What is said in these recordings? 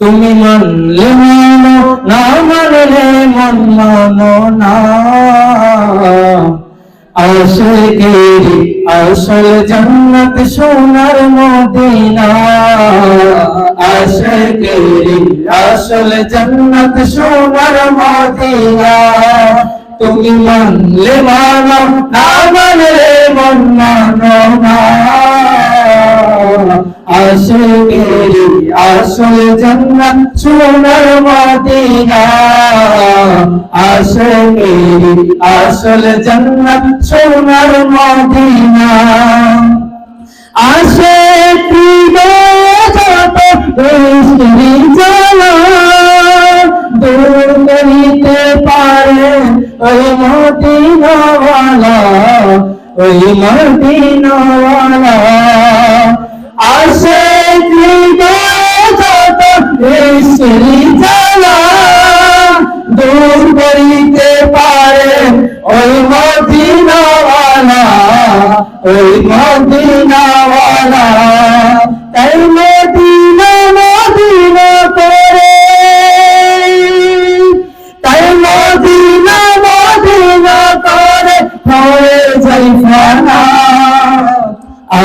তুমি মানলে মানো, না মানলে মন মানো না। আশিকেরি আসল জান্নাত সোনার মদিনা। আশিকেরি আসল জান্নাত সোনার মদিনা। তুমি মানলে মানো, না মানলে মন মানো না। আশিকেরি আসল জান্নাত, সোনার মদিনা। আশিকেরি আসল জান্নাত, সোনার মদিনা। আসে যত বৃষ্টি জ্বালা, দূর করিতে পারে ওই মদিনাওয়ালা ওই মদিনাওয়ালা। বৃষ্টি জ্বালা দূর করিতে পারে ওই মদিনাওয়ালা ওই মদিনাওয়ালা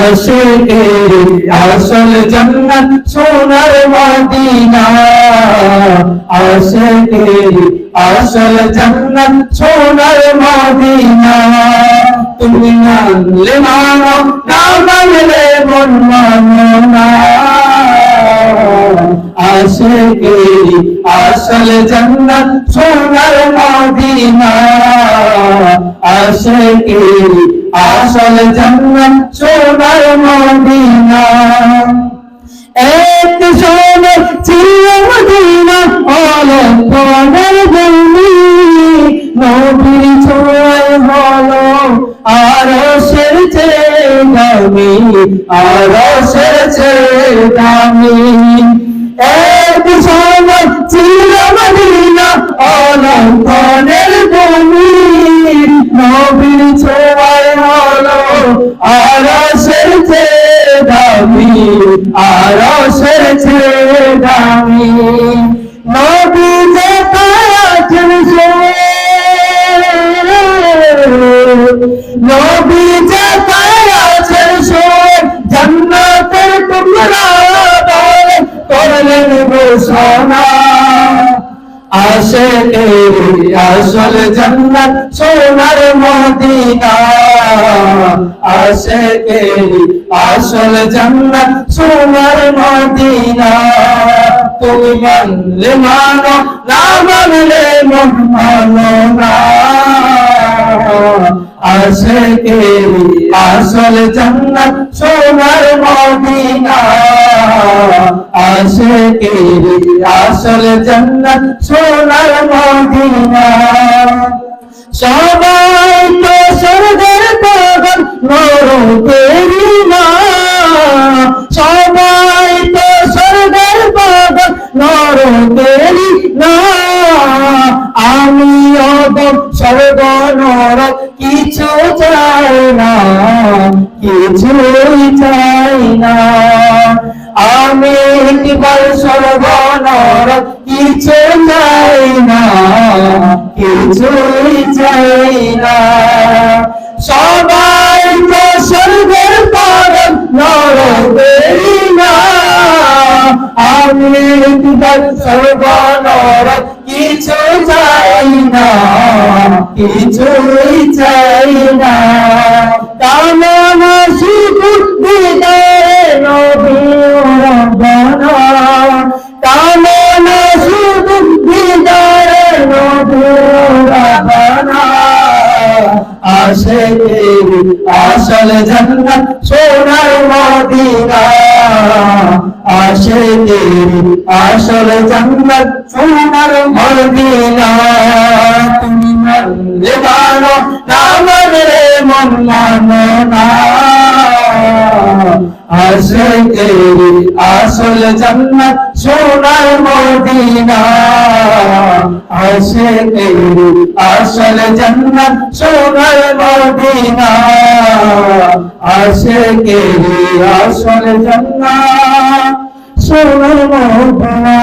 আশিকের আসল জান্নাত সোনার মদিনা। আশিকের আসল জান্নাত সোনার মদিনা। তুমি মানলে মানো, না মানলে মন মানো না। আশিকের আসল জান্নাত সোনার মদিনা। আশিকের আসল জান্নাত সোনার মদিনা। এক সময় ছিল মদিনা অলঙ্কনের ভূমি। নবীর ছোঁয়ায় হলো আরও সেরছে দামি আরও সেরছে দামি। এক সময় ছিল মদিনা অলঙ্কনের ভূমি। দামি আরও সেরছে দামি। নবী যে আছেন নবী যে আছেন সোয় জান্নাতের টুকরা করলেন ঘোষণা আশেকের আসল জান্নাত সোনার মদিনা। আশেকের আসল জান্নাত সোনার মদিনা। তুমি মানলে মানো, না মানলে মন না। আশেকের আসল জান্নাত সোনার মদিনা। আশেকের আসল জান্নাত সোনার মদিনা। সবাই তো স্বর্গের পাগল, নরকেরি না সবাই তো স্বর্গের পাগল, নরকেরি না আমি অদম স্বর্গ নরক কিছু চাই না, কিছুই চাই না। স্বর্গ নরক কিছু চাই না কিছুই চাই না। সবাই তো স্বর্গের পাগল নরকেরি না। আমি একবার স্বর্গ নরক কিছু চাই না কিছুই আসল জন্নত, সোনার মদিনা। আশেকের আসল জন্নত, সোনার মদিনা। তুমি মানো না মানলে মন মানো না। আশেকের আসল জন্নত সোনার মদিনা। আশেকের আসল জন্নত সোনার মদিনা। আশেকের আসল জন্নত সোনার মদিনা।